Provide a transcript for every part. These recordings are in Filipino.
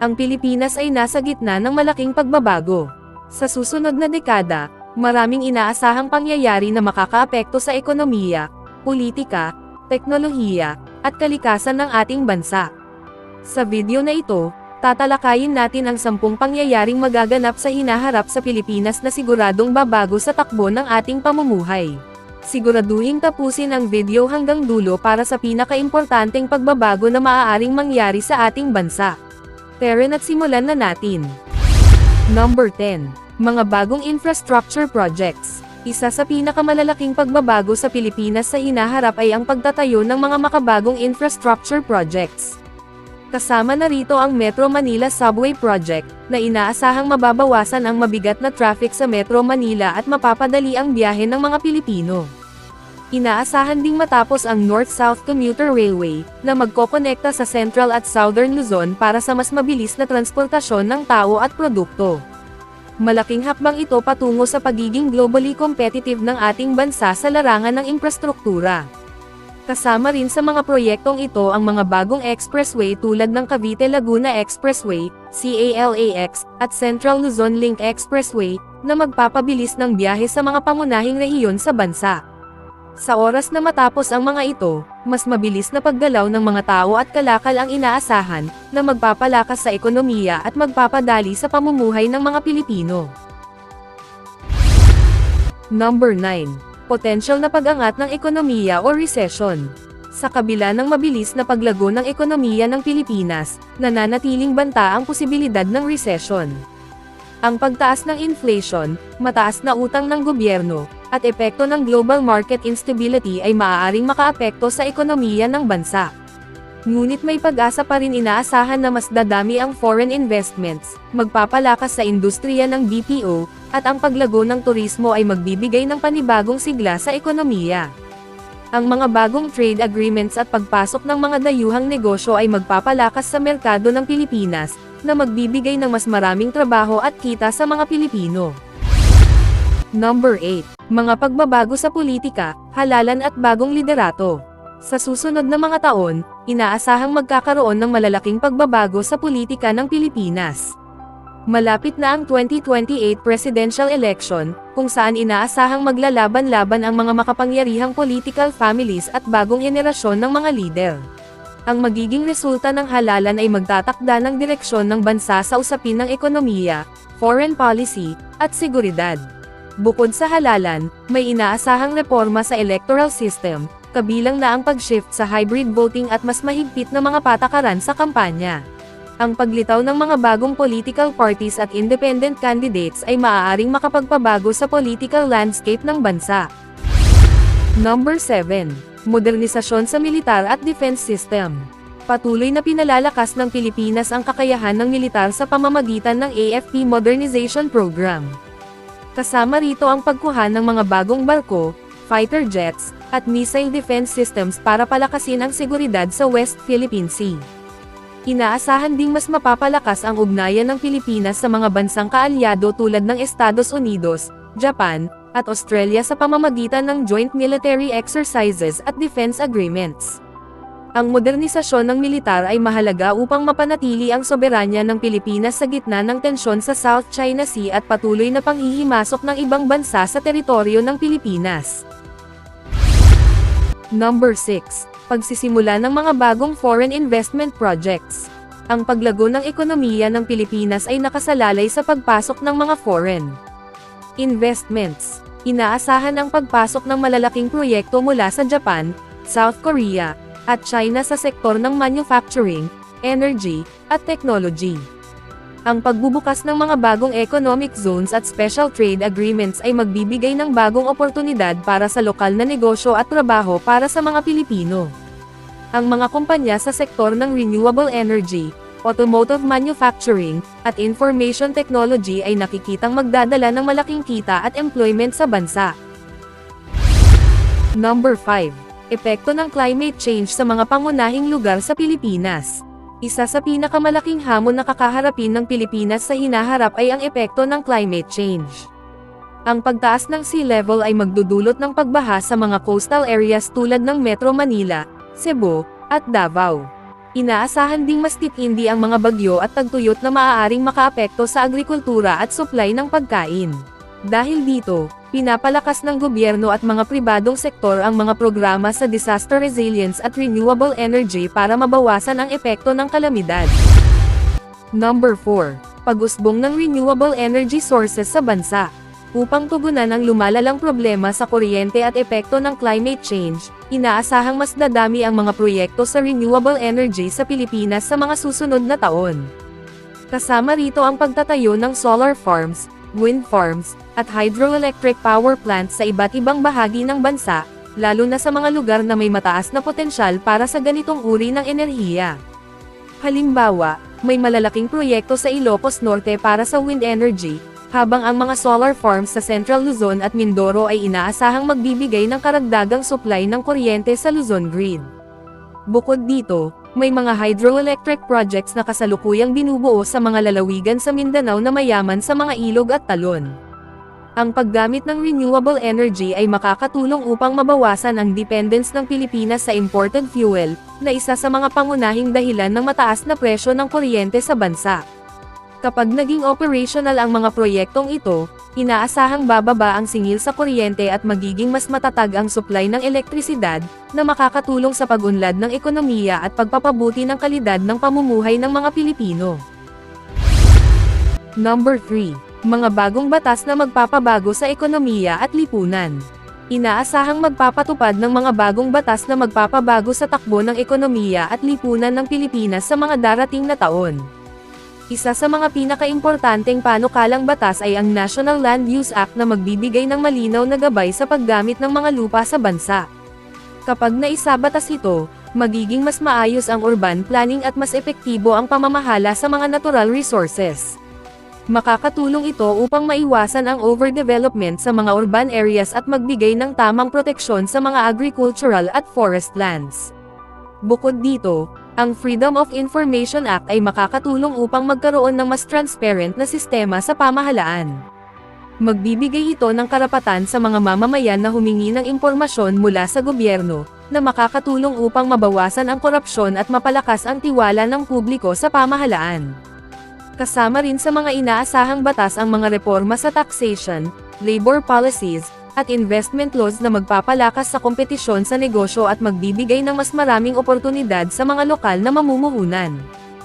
Ang Pilipinas ay nasa gitna ng malaking pagbabago. Sa susunod na dekada, maraming inaasahang pangyayari na makakaapekto sa ekonomiya, politika, teknolohiya, at kalikasan ng ating bansa. Sa video na ito, tatalakayin natin ang sampung pangyayaring magaganap sa hinaharap sa Pilipinas na siguradong babago sa takbo ng ating pamumuhay. Siguraduhin tapusin ang video hanggang dulo para sa pinakaimportanteng pagbabago na maaaring mangyari sa ating bansa. Tara at simulan na natin. Number 10. Mga bagong infrastructure projects. Isa sa pinakamalalaking pagbabago sa Pilipinas sa hinaharap ay ang pagtatayo ng mga makabagong infrastructure projects. Kasama na rito ang Metro Manila Subway Project, na inaasahang mababawasan ang mabigat na traffic sa Metro Manila at mapapadali ang biyahe ng mga Pilipino. Inaasahan ding matapos ang North-South Commuter Railway, na magkokonekta sa Central at Southern Luzon para sa mas mabilis na transportasyon ng tao at produkto. Malaking hakbang ito patungo sa pagiging globally competitive ng ating bansa sa larangan ng infrastruktura. Kasama rin sa mga proyektong ito ang mga bagong expressway tulad ng Cavite-Laguna Expressway, CALAX, at Central Luzon Link Expressway, na magpapabilis ng biyahe sa mga pangunahing rehiyon sa bansa. Sa oras na matapos ang mga ito, mas mabilis na paggalaw ng mga tao at kalakal ang inaasahan, na magpapalakas sa ekonomiya at magpapadali sa pamumuhay ng mga Pilipino. Number 9. Potential na pag-angat ng ekonomiya o recession. Sa kabila ng mabilis na paglago ng ekonomiya ng Pilipinas, nananatiling banta ang posibilidad ng recession. Ang pagtaas ng inflation, mataas na utang ng gobyerno, at epekto ng global market instability ay maaaring makaapekto sa ekonomiya ng bansa. Ngunit may pag-asa pa rin inaasahan na mas dadami ang foreign investments, magpapalakas sa industriya ng BPO, at ang paglago ng turismo ay magbibigay ng panibagong sigla sa ekonomiya. Ang mga bagong trade agreements at pagpasok ng mga dayuhang negosyo ay magpapalakas sa merkado ng Pilipinas, na magbibigay ng mas maraming trabaho at kita sa mga Pilipino. Number 8. Mga pagbabago sa politika, halalan at bagong liderato. Sa susunod na mga taon, inaasahang magkakaroon ng malalaking pagbabago sa politika ng Pilipinas. Malapit na ang 2028 presidential election, kung saan inaasahang maglalaban-laban ang mga makapangyarihang political families at bagong henerasyon ng mga leader. Ang magiging resulta ng halalan ay magtatakda ng direksyon ng bansa sa usapin ng ekonomiya, foreign policy, at seguridad. Bukod sa halalan, may inaasahang reforma sa electoral system, kabilang na ang pag-shift sa hybrid voting at mas mahigpit na mga patakaran sa kampanya. Ang paglitaw ng mga bagong political parties at independent candidates ay maaaring makapagpabago sa political landscape ng bansa. Number 7. Modernisasyon sa militar at defense system. Patuloy na pinalalakas ng Pilipinas ang kakayahan ng militar sa pamamagitan ng AFP Modernization Program. Kasama rito ang pagkuha ng mga bagong barko, fighter jets, at missile defense systems para palakasin ang seguridad sa West Philippine Sea. Inaasahan ding mas mapapalakas ang ugnayan ng Pilipinas sa mga bansang kaalyado tulad ng Estados Unidos, Japan, at Australia sa pamamagitan ng joint military exercises at defense agreements. Ang modernisasyon ng militar ay mahalaga upang mapanatili ang soberanya ng Pilipinas sa gitna ng tensyon sa South China Sea at patuloy na panghihimasok ng ibang bansa sa teritoryo ng Pilipinas. Number 6. Pagsisimula ng mga bagong foreign investment projects. Ang paglago ng ekonomiya ng Pilipinas ay nakasalalay sa pagpasok ng mga foreign investments. Inaasahan ang pagpasok ng malalaking proyekto mula sa Japan, South Korea, at China sa sektor ng manufacturing, energy, at technology. Ang pagbubukas ng mga bagong economic zones at special trade agreements ay magbibigay ng bagong oportunidad para sa lokal na negosyo at trabaho para sa mga Pilipino. Ang mga kumpanya sa sektor ng renewable energy, automotive manufacturing, at information technology ay nakikitang magdadala ng malaking kita at employment sa bansa. Number 5. Epekto ng climate change sa mga pangunahing lugar sa Pilipinas. Isa sa pinakamalaking hamon na kakaharapin ng Pilipinas sa hinaharap ay ang epekto ng climate change. Ang pagtaas ng sea level ay magdudulot ng pagbaha sa mga coastal areas tulad ng Metro Manila, Cebu, at Davao. Inaasahan ding mas titindi ang mga bagyo at tagtuyot na maaaring makaapekto sa agrikultura at supply ng pagkain. Dahil dito, pinapalakas ng gobyerno at mga pribadong sektor ang mga programa sa disaster resilience at renewable energy para mabawasan ang epekto ng kalamidad. Number 4. Pag-usbong ng renewable energy sources sa bansa. Upang tugunan ang lumalalang problema sa kuryente at epekto ng climate change, inaasahang mas dadami ang mga proyekto sa renewable energy sa Pilipinas sa mga susunod na taon. Kasama rito ang pagtatayo ng solar farms, wind farms, at hydroelectric power plants sa iba't ibang bahagi ng bansa, lalo na sa mga lugar na may mataas na potensyal para sa ganitong uri ng enerhiya. Halimbawa, may malalaking proyekto sa Ilocos Norte para sa wind energy, habang ang mga solar farms sa Central Luzon at Mindoro ay inaasahang magbibigay ng karagdagang supply ng kuryente sa Luzon grid. Bukod dito, may mga hydroelectric projects na kasalukuyang binubuo sa mga lalawigan sa Mindanao na mayaman sa mga ilog at talon. Ang paggamit ng renewable energy ay makakatulong upang mabawasan ang dependence ng Pilipinas sa imported fuel, na isa sa mga pangunahing dahilan ng mataas na presyo ng kuryente sa bansa. Kapag naging operational ang mga proyektong ito, inaasahang bababa ang singil sa kuryente at magiging mas matatag ang supply ng elektrisidad, na makakatulong sa pag-unlad ng ekonomiya at pagpapabuti ng kalidad ng pamumuhay ng mga Pilipino. Number 3. Mga bagong batas na magpapabago sa ekonomiya at lipunan. Inaasahang magpapatupad ng mga bagong batas na magpapabago sa takbo ng ekonomiya at lipunan ng Pilipinas sa mga darating na taon. Isa sa mga pinakaimportanteng panukalang batas ay ang National Land Use Act na magbibigay ng malinaw na gabay sa paggamit ng mga lupa sa bansa. Kapag naisabatas ito, magiging mas maayos ang urban planning at mas epektibo ang pamamahala sa mga natural resources. Makakatulong ito upang maiwasan ang overdevelopment sa mga urban areas at magbigay ng tamang proteksyon sa mga agricultural at forest lands. Bukod dito, ang Freedom of Information Act ay makakatulong upang magkaroon ng mas transparent na sistema sa pamahalaan. Magbibigay ito ng karapatan sa mga mamamayan na humingi ng impormasyon mula sa gobyerno, na makakatulong upang mabawasan ang korupsyon at mapalakas ang tiwala ng publiko sa pamahalaan. Kasama rin sa mga inaasahang batas ang mga reforma sa taxation, labor policies, at investment laws na magpapalakas sa kompetisyon sa negosyo at magbibigay ng mas maraming oportunidad sa mga lokal na mamumuhunan.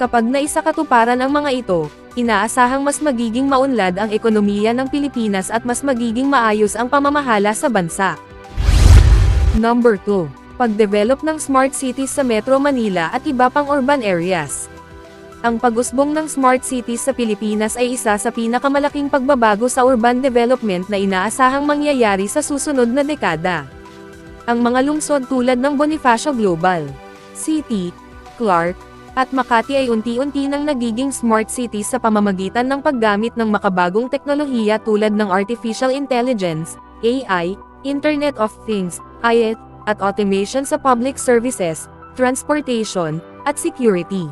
Kapag naisakatuparan ang mga ito, inaasahang mas magiging maunlad ang ekonomiya ng Pilipinas at mas magiging maayos ang pamamahala sa bansa. Number 2. Pagdevelop ng smart cities sa Metro Manila at iba pang urban areas. Ang pag-usbong ng smart cities sa Pilipinas ay isa sa pinakamalaking pagbabago sa urban development na inaasahang mangyayari sa susunod na dekada. Ang mga lungsod tulad ng Bonifacio Global, City, Clark, at Makati ay unti-unti nang nagiging smart cities sa pamamagitan ng paggamit ng makabagong teknolohiya tulad ng Artificial Intelligence, AI, Internet of Things, IoT, at automation sa public services, transportation, at security.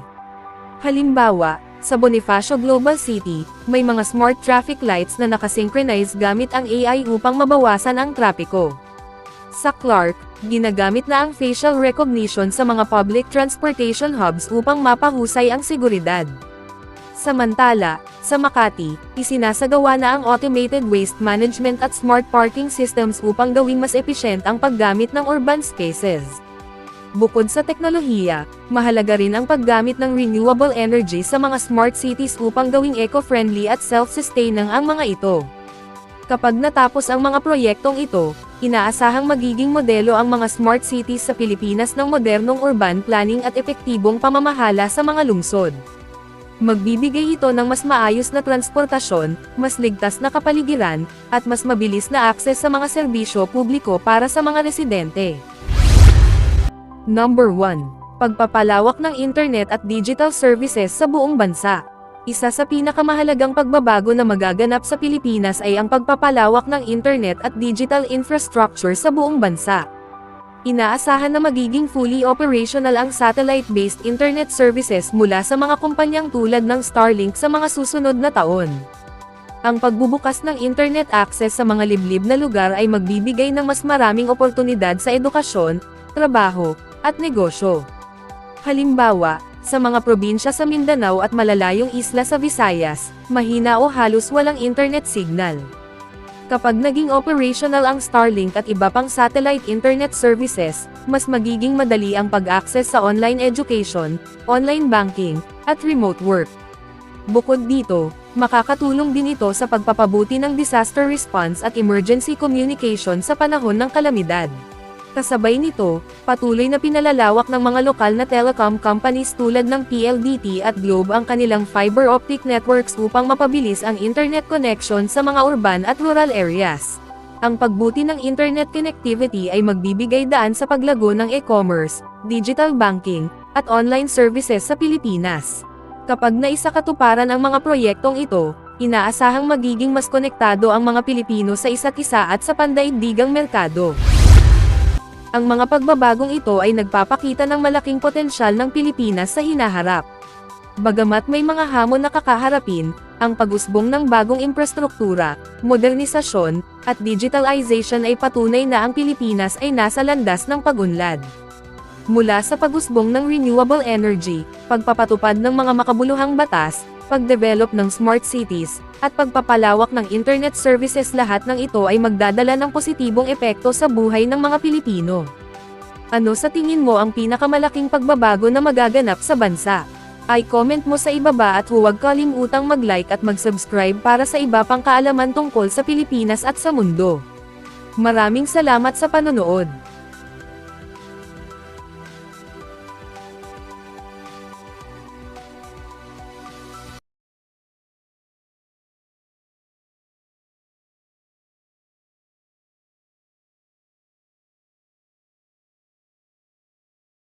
Halimbawa, sa Bonifacio Global City, may mga smart traffic lights na nakasynchronize gamit ang AI upang mabawasan ang trapiko. Sa Clark, ginagamit na ang facial recognition sa mga public transportation hubs upang mapahusay ang seguridad. Samantala, sa Makati, isinasagawa na ang automated waste management at smart parking systems upang gawing mas efficient ang paggamit ng urban spaces. Bukod sa teknolohiya, mahalaga rin ang paggamit ng renewable energy sa mga smart cities upang gawing eco-friendly at self-sustaining ang mga ito. Kapag natapos ang mga proyektong ito, inaasahang magiging modelo ang mga smart cities sa Pilipinas ng modernong urban planning at epektibong pamamahala sa mga lungsod. Magbibigay ito ng mas maayos na transportasyon, mas ligtas na kapaligiran, at mas mabilis na akses sa mga serbisyo publiko para sa mga residente. Number 1. Pagpapalawak ng internet at digital services sa buong bansa. Isa sa pinakamahalagang pagbabago na magaganap sa Pilipinas ay ang pagpapalawak ng internet at digital infrastructure sa buong bansa. Inaasahan na magiging fully operational ang satellite-based internet services mula sa mga kumpanyang tulad ng Starlink sa mga susunod na taon. Ang pagbubukas ng internet access sa mga liblib na lugar ay magbibigay ng mas maraming oportunidad sa edukasyon, trabaho, at negosyo. Halimbawa, Sa mga probinsya sa Mindanao at malalayong isla sa Visayas, mahina o halos walang internet signal. Kapag naging operational ang Starlink at iba pang satellite internet services, mas magiging madali ang pag-access sa online education, online banking, at remote work. Bukod dito, makakatulong din ito sa pagpapabuti ng disaster response at emergency communication sa panahon ng kalamidad. Kasabay nito, patuloy na pinalalawak ng mga lokal na telecom companies tulad ng PLDT at Globe ang kanilang fiber optic networks upang mapabilis ang internet connection sa mga urban at rural areas. Ang pagbuti ng internet connectivity ay magbibigay daan sa paglago ng e-commerce, digital banking, at online services sa Pilipinas. Kapag naisakatuparan ang mga proyektong ito, inaasahang magiging mas konektado ang mga Pilipino sa isa't isa at sa pandaigdigang merkado. Ang mga pagbabagong ito ay nagpapakita ng malaking potensyal ng Pilipinas sa hinaharap. Bagamat may mga hamon na kakaharapin, ang pag-usbong ng bagong infrastruktura, modernisasyon, at digitalization ay patunay na ang Pilipinas ay nasa landas ng pagunlad. Mula sa pag-usbong ng renewable energy, pagpapatupad ng mga makabuluhang batas, pagdevelop ng smart cities, at pagpapalawak ng internet services lahat ng ito ay magdadala ng positibong epekto sa buhay ng mga Pilipino. Ano sa tingin mo ang pinakamalaking pagbabago na magaganap sa bansa? Ay comment mo sa ibaba at huwag kalimutang mag-like at mag-subscribe para sa iba pang kaalaman tungkol sa Pilipinas at sa mundo. Maraming salamat sa panonood.